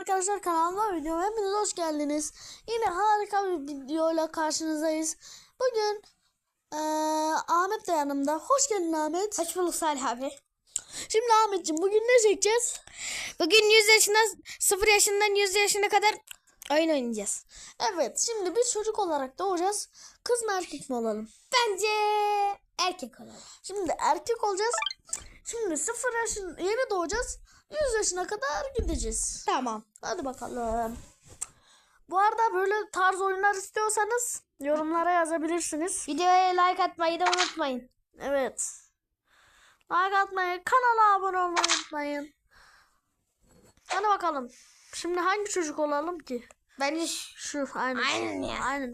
arkadaşlar kanalıma videoma hepiniz hoş geldiniz. Yine harika bir videoyla karşınızdayız. Bugün eee, Ahmet de yanımda. Hoş geldin Ahmet. Hoş bulduk Salih abi. Şimdi Ahmetciğim bugün ne çekeceğiz? Bugün 100 yaşından 0 yaşından 100 yaşına kadar oyun oynayacağız. Evet şimdi biz çocuk olarak doğacağız. Kız mı erkek mi olalım? Bence erkek olalım. Şimdi erkek olacağız. Şimdi 0 yaşın yeni doğacağız. 100 yaşına kadar gideceğiz. Tamam. Hadi bakalım. Bu arada böyle tarz oyunlar istiyorsanız yorumlara yazabilirsiniz. Videoya like atmayı da unutmayın. Evet. Like atmayı, kanala abone olmayı unutmayın. Hadi bakalım. Şimdi hangi çocuk olalım ki? Bence şu- Şu aynen. Aynen ya. Aynen.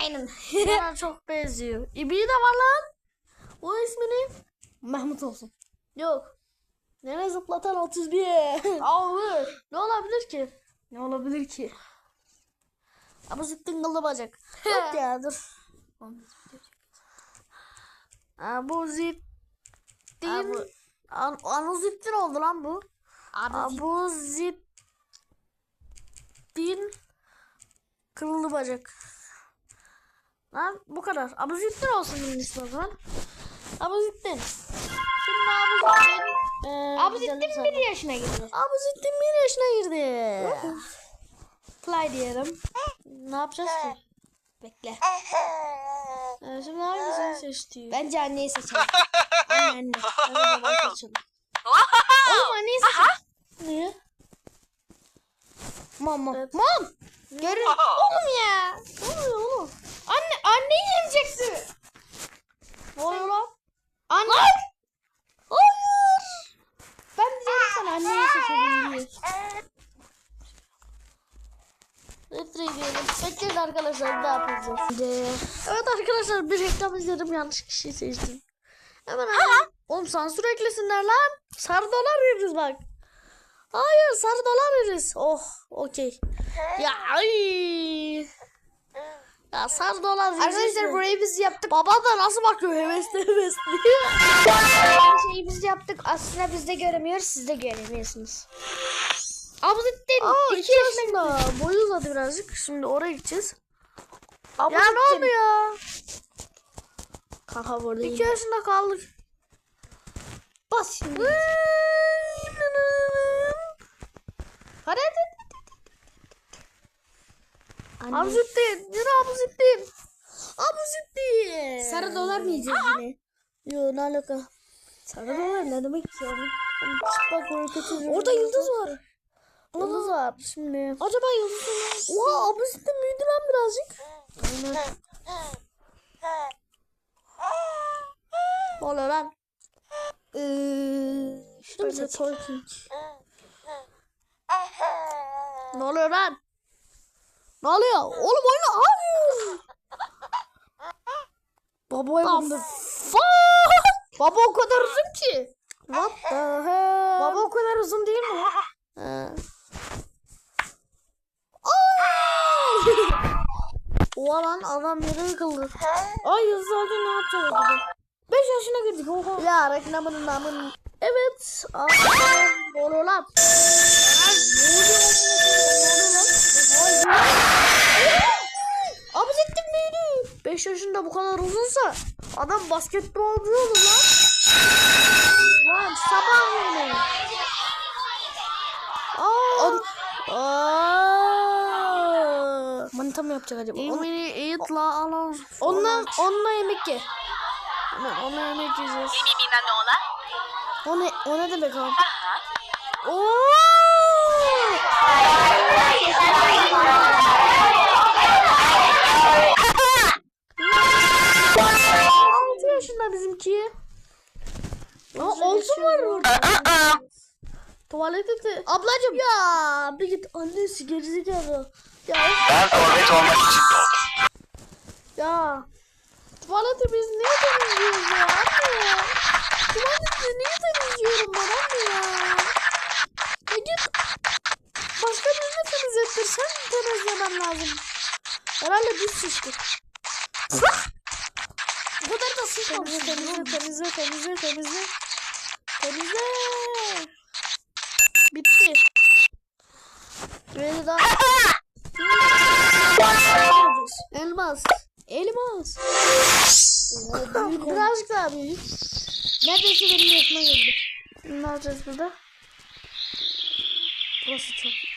aynen. Bana çok benziyor. İbi de var lan. O ismini. Mahmut olsun. Yok. Nene zıplatan 31. Ağır. ne olabilir ki? Ne olabilir ki? Abu Zittin kıllı bacak. Yok ya dur. Abu Zittin. Abu- An Anuzittin oldu lan bu. Abu Zittin. Kıllı bacak. Lan bu kadar. Abu Zittin olsun benim ismi o zaman. Abu Zittin. Şimdi Abu Zittin. Ee, sana. 1 yaşına girdi. Abu Zittin bir yaşına girdi. Play diyelim. ne yapacağız ki? Bekle. Ee, şimdi hangisini seçti? Bence anneyi seçelim. anne anne. Hadi baban seçelim. Oğlum anneyi seçelim. Niye? Mom mom. Evet. Mom. Görün. Oğlum ya. Ne oluyor oğlum? Anne anneyi yeneceksin. Ne oluyor lan? Anne. Ben diyeceğim sana anneyi seçelim diye. Retro gidelim. Bekleyin arkadaşlar ne yapacağız? Evet arkadaşlar bir reklam izledim yanlış kişiyi seçtim. Hemen hemen. Oğlum sansür eklesinler lan. Sarı dolar veririz bak. Hayır sarı dolar veririz. Oh okey. Ya ay. Ya sarı dolar. Arkadaşlar burayı biz yaptık. Baba da nasıl bakıyor hevesli hevesli. Şeyi biz yaptık. Aslında biz de göremiyoruz. Siz de göremiyorsunuz. Abuzittin Aa 2 iki yaşında. Boyu uzadı birazcık. Şimdi oraya gideceğiz. Ya Abuzittin. ne oldu ya? Kanka burada 2 yaşında kaldık. Bas şimdi. Hadi hadi. Abuzittin. Yürü Abuzittin. Abuzittin. Sarı dolar mı yiyeceğiz yine? Yo ne alaka? Sarı dolar ne demek ki ya? Bak kötü. Orada yıldız var. Yıldız var şimdi. Acaba yıldız mı? Oha Abuzittin büyüdü lan birazcık. Ne oluyor lan? Ee, seçeyim? talking. Ne oluyor lan? Ne oluyor? Oğlum oyna. Hayır. Baba yapıldı. Baba o kadar uzun ki. What the hell? Baba o kadar uzun değil mi? Oha lan adam yere yıkıldı. Ay oldu ne yapacağız acaba? 5 yaşına girdik oha. Ya reklamının namın. Evet. Aferin. Ne oluyor lan? Abuzittin büyüdü. 5 yaşında bu kadar uzunsa adam basketbolcu olur lan. Lan sabah oyunu. Aa. Aa. Manita mı yapacak acaba? Emini eat la alon. onunla, onunla yemek ye. Hemen ona yemek yiyeceğiz. O ne, o ne demek abi? Oo! Altı yaşında bizimki. Aa, olsun var orada. Tuvalete de... Ablacım. Ya bir git annesi gerizekalı. Ya Ben forvet olmak için doğdum. ya. Tuvaleti biz niye temizliyoruz ya? Tuvaleti niye temizliyorum ben anne? Ya birini temizlettir. Sen temizlemen lazım. Herhalde biz sıçtık. Bu kadar da sıçmamış. Temizle temizle temizle temizle. Temizle. Bitti. Beni daha... Elmas. Elmas. Birazcık daha büyük. Neredeyse benim yaşıma geldi. Ne yapacağız burada? Burası çok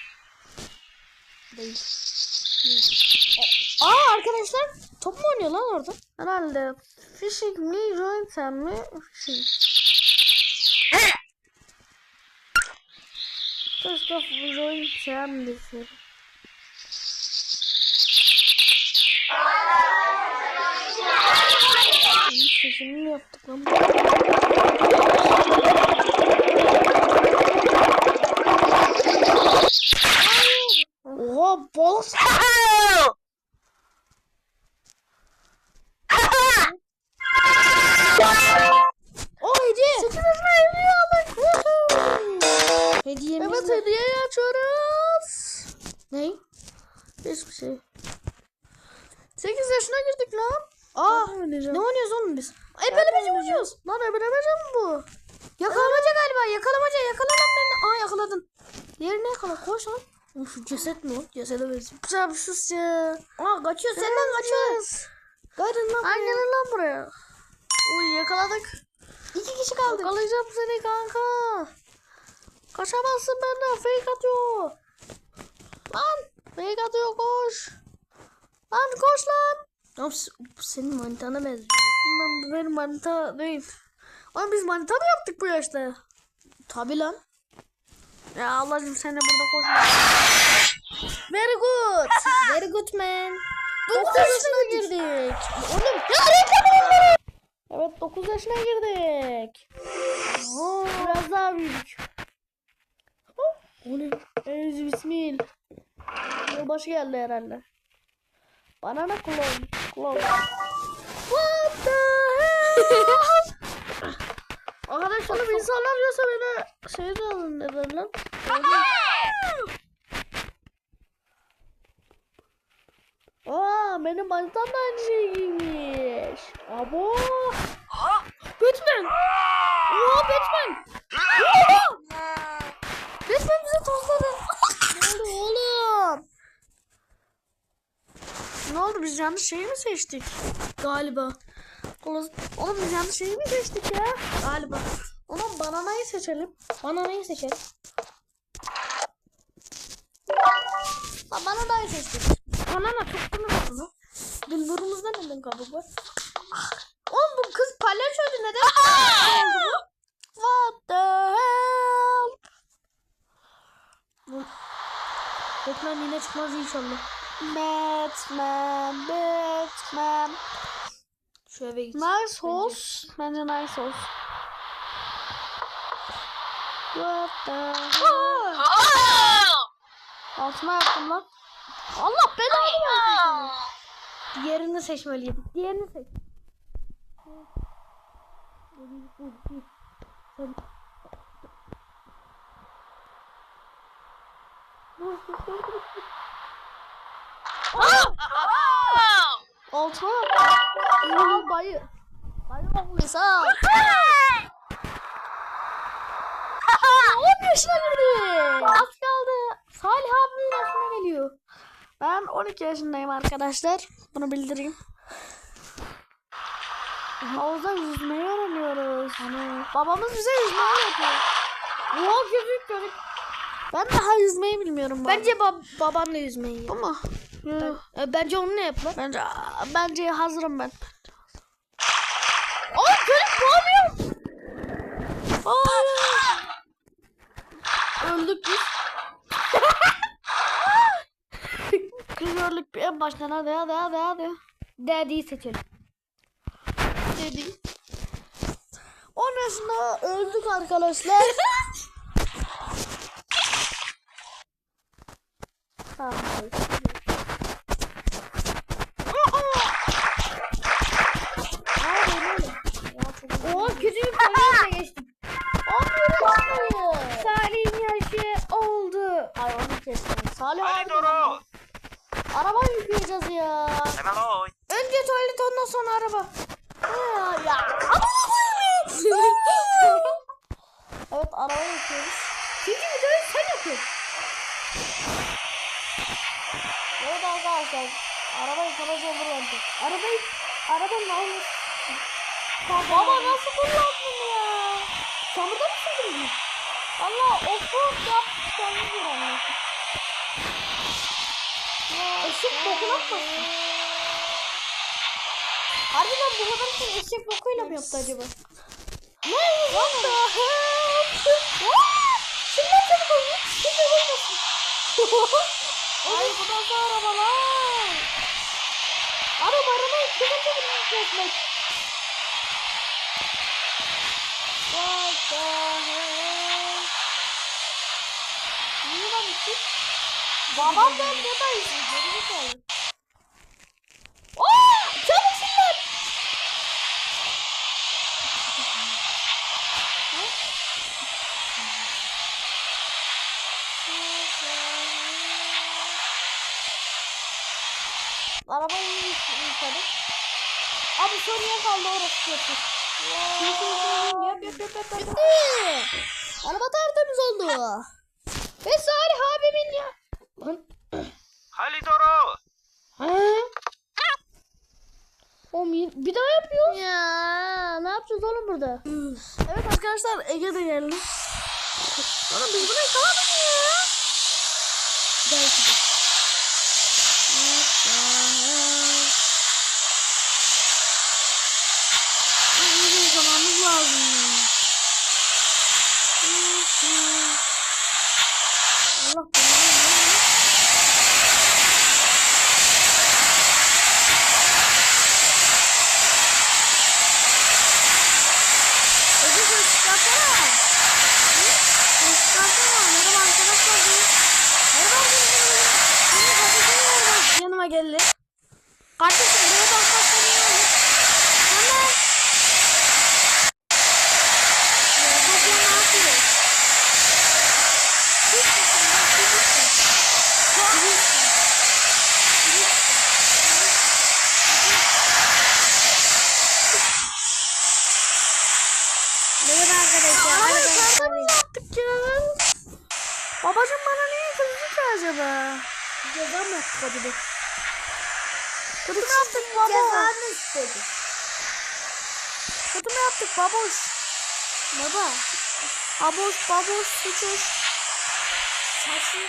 değil. Aa arkadaşlar top mu oynuyor lan orada? Herhalde fishing mi, jointen mi? Fishing. First of jointen desir. Sesini yaptık lan? Mi bu? Yakalamaca galiba. Yakalamaca yakala lan beni. Aa yakaladın. Diğerini yakala. Koş lan. Oğlum şu ceset mi o? Cesede benziyor. Güzel bir sus ya. Aa kaçıyor senden kaçıyor. Gayrın lan. Gelin lan buraya. Uy yakaladık. İki kişi kaldı. Yakalayacağım seni kanka. Kaçamazsın benden. Fake atıyor. Lan. Fake atıyor koş. Lan koş lan. Oğlum s- bu senin manitana benziyor. Benim manita değil. Oğlum biz manita mı yaptık bu yaşta? Tabi lan. Ya Allah'cım sen de burada koşma. Very good. Very good man. 9 yaşına girdik. Oğlum ya reklam Evet 9 yaşına girdik. Oo, biraz daha büyüdük. O ne? Ez bismil. Yılbaşı geldi herhalde. Banana clone. Clone. What the hell? Arkadaşlar insanlar diyorsa beni şey de alın ne derler? Aa benim manitam da aynı şey giymiş. Abo. Batman. Oha Batman. Resmen bize tozladı. ne oldu oğlum? Ne oldu biz yanlış şeyi mi seçtik? Galiba. Oğlum oğlum biz yanlış şeyi mi seçtik ya? Galiba. Oğlum bananayı seçelim. Bananayı seçelim. Lan bananayı seçtik. Banana çok kullanıldı lan. Billurumuzda neden kabuk var? Oğlum bu kız palyaçoydu neden? What the hell? Batman yine çıkmaz inşallah. Batman, Batman. Şu eve git. Nice horse. Bence nice horse. What the hell? Altıma yaptım lan. Allah belanı versin. Diğerini seçmeliydim. Diğerini seç. Altıma yaptım. Al bayı. Bayı oğluysa al. 10 yaşına girdi. Az kaldı. Salih abimin yaşına geliyor. Ben 12 yaşındayım arkadaşlar. Bunu bildireyim. Havuzda yüzmeyi öğreniyoruz. Hani babamız bize yüzmeyi öğretiyor. Oha köpük köpük. Ben daha yüzmeyi bilmiyorum. Bence bab babanla yüzmeyi bu mu? E, Bence onunla yap lan. Bence bence hazırım ben. Ne yapıyor? Hayır. Öldük biz. Bir en baştan hadi hadi hadi hadi. Daddy'yi seçelim. Dedi. 10 yaşında öldük arkadaşlar. Tamam. Arabayı arabanın almış. Baba nasıl kullandın ya? Çamurda mı sürdün? Valla offroad yap. Kendin bir anlasın. Eşek bokuna atmasın. Harbiden bu kadar için eşek bokuyla mı yaptı acaba? Ne? What the hell? Şimdi ne çabuk olmuş? Hiç olmasın. Ay bu nasıl araba lan? Araba araba kime çevirmiş? What the hell? Niye lan? Babam ben buradayız. Geri bakalım. Aa! Çabuk şimdi. Arabayı yıkadık. Abi son yer yapıyor. Yap yap yap yap. yap. Bitti. Araba tertemiz oldu. Ve Salih abimin ya. Lan. Halidoro. Oğlum yine- bir daha yapıyor. Ya ne yapacağız oğlum burada? evet arkadaşlar Ege de geldi. Oğlum biz bunu yakaladık mı ya? Belki de. Ay, iyice yakalamamız lazım ya. Allah belanı Ege ses çıkartsana. Hı? Ses çıkartsana. Merhaba arkadaşlar. diyor. Merhaba arkadaşlar. Benim kardeşim nerede? Yanıma geldi. Kardeşim merhaba arkadaşlar. ne oldu? Hemen. Ya, Topla ne yapıyor? Hiç misin lan? Hiç misin? Hiç misin? Merhaba arkadaşlar. Ay Hadi ben kardeşim ya. Babacım bana niye kızdı ki acaba? Ceza mı yaptık acaba? Kötü mü yaptık baba? Cezanı istedi. Kötü mü yaptık baboş? Baba. Baboş baboş suçuş. Saçlı.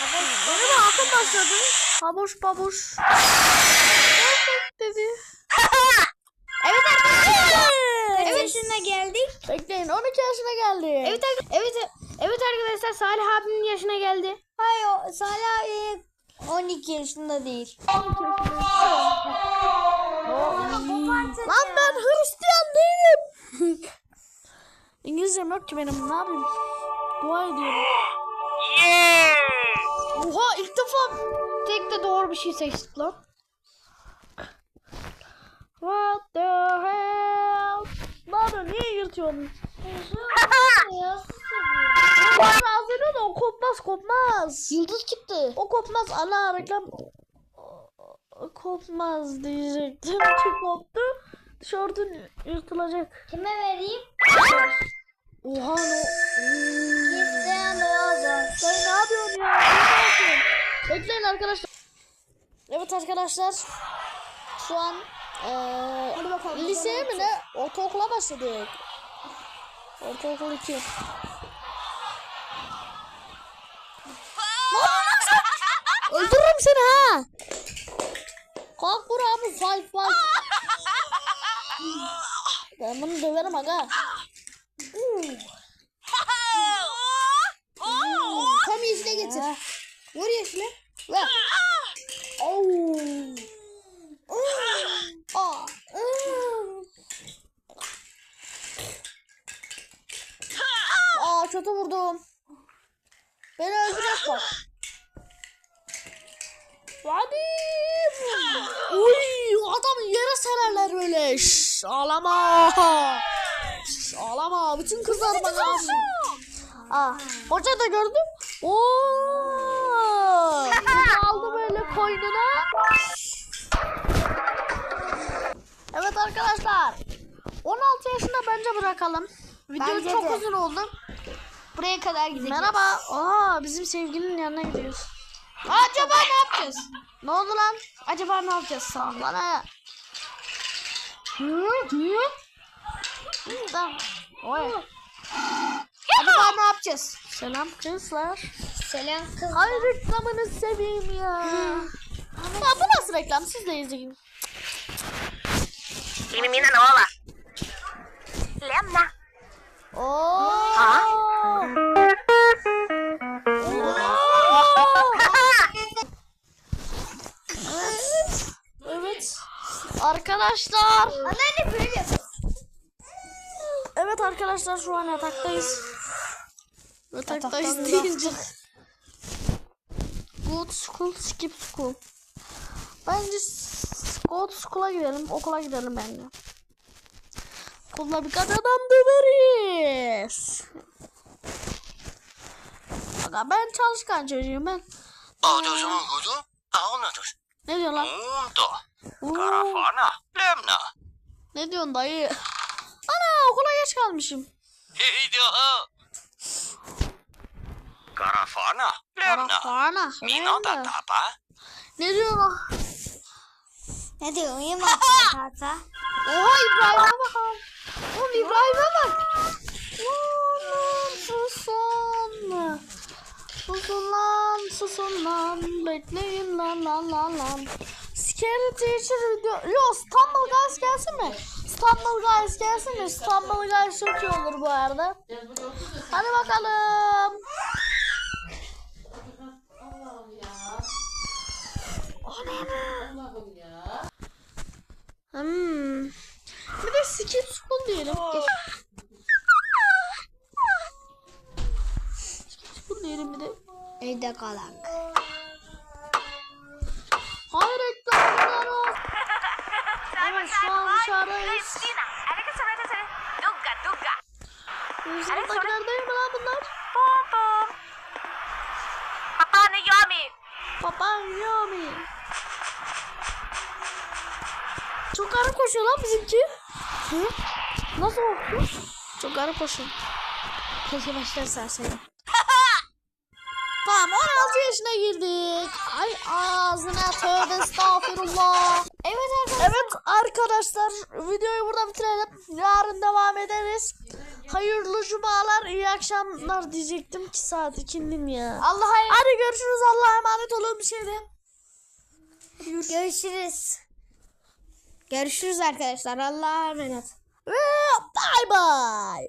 Merhaba akıl başladı. Baboş baboş. dedi. Bekleyin 12 yaşına geldi. Evet evet evet arkadaşlar Salih abimin yaşına geldi. Hayır Salih abi 12 yaşında değil. Lan ben Hristiyan değilim. İngilizcem yok ki benim ne yapayım? Dua ediyorum. Oha ilk defa Tek de doğru bir şey seçtik lan. What the hell? Bana niye yırtıyorsun? Bana ağzını o kopmaz kopmaz. Yıldız çıktı. O kopmaz ana reklam kopmaz diyecektim ki koptu. Tişörtün yırtılacak. Kime vereyim? Oha no. Cristiano Ronaldo. Sen ne yapıyorsun ya? Ne? Bekleyin arkadaşlar. Evet arkadaşlar. Şu an bakalım, liseye mi ne? Ortaokula başladık. Ortaokul 2. Ne yapıyorsun sen? Öldürürüm seni ha. Kalk abi five five. Ben bunu döverim aga. Tam yeşile getir. Vur yeşile. Ver. Oh. Aa. Aa kötü vurdum. Beni öldürecek bak. Hadi. Uy adam yere sererler böyle. Şş, ağlama. Şş, ağlama. Bütün kızlar bana aşık. Aa, hoca da gördüm. Oo. Aldı böyle koynuna. Evet arkadaşlar. 16 yaşında bence bırakalım. Video Bence çok de. uzun oldu. Buraya kadar gideceğiz. Merhaba. Aa bizim sevgilinin yanına gidiyoruz. Acaba ne yapacağız? Ne oldu lan? Acaba ne yapacağız? Sağ ol. Bana. Hı, Tamam. Oy. Acaba ne yapacağız? Selam kızlar. Selam kız. Ay reklamını seveyim ya. Ya bu nasıl reklam? Siz de izleyin. Kimi minä olla? Lämnä. Oo. Arkadaşlar. Anneanne böyle yapıyor. Evet arkadaşlar şu an yataktayız. Yataktayız Yataktan deyince. Good school, skip school. Bence s- go to school'a gidelim. Okula gidelim bence. Okulda birkaç adam döveriz. Aga ben çalışkan çocuğum ben. Ne diyor lan? Muunto. Oo, Karavana. Lämnä. ne diyorsun dayı? Ana okula geç kalmışım. Heido. Karavana. Lämnä. Karakana. Minota tapa. Ne diyor lan? Ne diyorsun? Yeme tata. Oha İbrahim'e bakalım. Oğlum İbrahim'e bak. Oğlum susun. Susun lan susun lan. Bekleyin lan lan lan lan. Scary Teacher video. Yo İstanbul Guys gelsin mi? İstanbul Guys gelsin mi? İstanbul Guys çok iyi olur bu arada. Hadi bakalım. Hmm. Bir de skip school diyelim. skip school diyelim bir de. Evde kalak. Dugga? Sınıftakiler değil mi lan bunlar? Pum pum. Papani Yami. Papa Yomi. Çok garip koşuyor lan bizimki. Hı? Nasıl oldu? Çok garip koşuyor. Keşke başlar serseri. Tamam 16 yaşına girdik. Ay ağzına tövbe estağfurullah. Evet arkadaşlar. Evet arkadaşlar videoyu burada bitirelim. Yarın devam ederiz. Hayırlı cumalar, iyi akşamlar diyecektim ki saat ikindim ya. Allah'a Hadi görüşürüz. Allah'a emanet olun bir şey de. Görüşürüz. Görüşürüz arkadaşlar. Allah'a emanet. Ve bye bye.